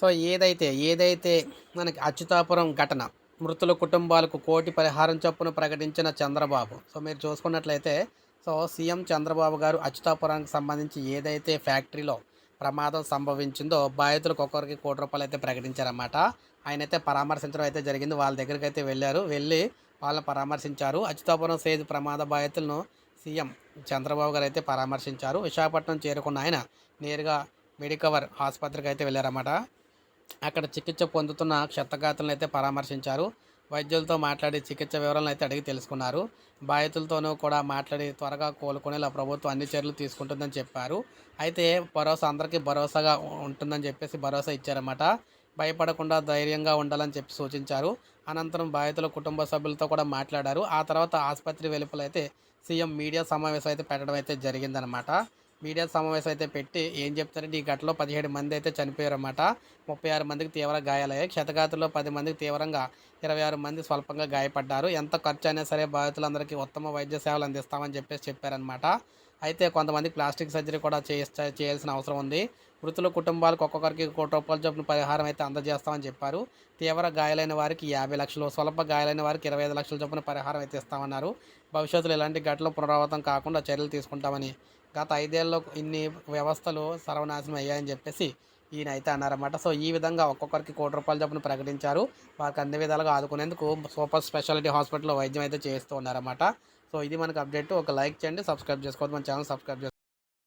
So ఏదైతే ఏదైతే మనకి అచ్యుతాపురం ఘటన మృతుల కుటుంబాలకు కోటి పరిహారం చొప్పున ప్రకటించిన చంద్రబాబు. సో మీరు చూసుకున్నట్లయితే సో సీఎం చంద్రబాబు గారు అచ్యుతాపురానికి సంబంధించి ఏదైతే ఫ్యాక్టరీలో ప్రమాదం సంభవించిందో బాధితులకు ఒక్కొక్కరికి కోటి రూపాయలు అయితే ప్రకటించారన్నమాట. ఆయన అయితే పరామర్శించడం అయితే జరిగింది. వాళ్ళ దగ్గరికి అయితే వెళ్ళారు. వెళ్ళి వాళ్ళని పరామర్శించారు. అచ్యుతాపురం సేతు ప్రమాద బాధితులను సీఎం చంద్రబాబు గారు అయితే పరామర్శించారు. విశాఖపట్నం చేరుకున్న ఆయన నేరుగా మెడికవర్ ఆసుపత్రికి అయితే వెళ్ళారన్నమాట. అక్కడ చికిత్స పొందుతున్న క్షతగాతులను అయితే పరామర్శించారు. వైద్యులతో మాట్లాడి చికిత్స వివరాలను అయితే అడిగి తెలుసుకున్నారు. బాధితులతోనూ కూడా మాట్లాడి త్వరగా కోలుకునేలా ప్రభుత్వం అన్ని చర్యలు తీసుకుంటుందని చెప్పారు. అయితే భరోసా అందరికీ భరోసాగా ఉంటుందని చెప్పేసి భరోసా ఇచ్చారన్నమాట. భయపడకుండా ధైర్యంగా ఉండాలని చెప్పి సూచించారు. అనంతరం బాధితుల కుటుంబ సభ్యులతో కూడా మాట్లాడారు. ఆ తర్వాత ఆసుపత్రి వెలుపలైతే సీఎం మీడియా సమావేశం అయితే పెట్టడం అయితే జరిగిందనమాట మీడియా సమావేశం అయితే పెట్టి ఏం చెప్తారంటే ఈ ఘటనలో పదిహేడు మంది అయితే చనిపోయారన్నమాట. ముప్పై ఆరు మందికి తీవ్ర గాయాలయ్యాయి. క్షతగాతుల్లో పది మందికి తీవ్రంగా ఇరవై ఆరు మంది స్వల్పంగా గాయపడ్డారు. ఎంత ఖర్చు అయినా సరే బాధితులందరికీ ఉత్తమ వైద్య సేవలు అందిస్తామని చెప్పేసి చెప్పారనమాట అయితే కొంతమంది ప్లాస్టిక్ సర్జరీ కూడా చేయిస్తా చేయాల్సిన అవసరం ఉంది. మృతుల కుటుంబాలకు ఒక్కొక్కరికి కోటి రూపాయల చొప్పున పరిహారం అయితే అందజేస్తామని చెప్పారు. తీవ్ర గాయాలైన వారికి యాభై లక్షలు స్వల్ప గాయాలైన వారికి ఇరవై ఐదు లక్షల చొప్పున పరిహారం అయితే ఇస్తామన్నారు. భవిష్యత్తులో ఇలాంటి ఘటనలు పునరావృతం కాకుండా చర్యలు తీసుకుంటామని గత ఐదేళ్ళలో ఇన్ని వ్యవస్థలు సర్వనాశనం అయ్యాయని చెప్పేసి ఈయన అయితే అన్నారన్నమాట. సో ఈ విధంగా ఒక్కొక్కరికి కోటి రూపాయల చొప్పున ప్రకటించారు. వారికి అన్ని విధాలుగా ఆదుకునేందుకు సూపర్ స్పెషాలిటీ హాస్పిటల్లో వైద్యం అయితే చేస్తూ ఉన్నారన్నమాట. సో ఇది మనకు అప్డేట్. ఒక లైక్ చేయండి సబ్స్క్రైబ్ చేసుకోవద్దు. మన ఛానల్ సబ్స్క్రైబ్ చేసుకోండి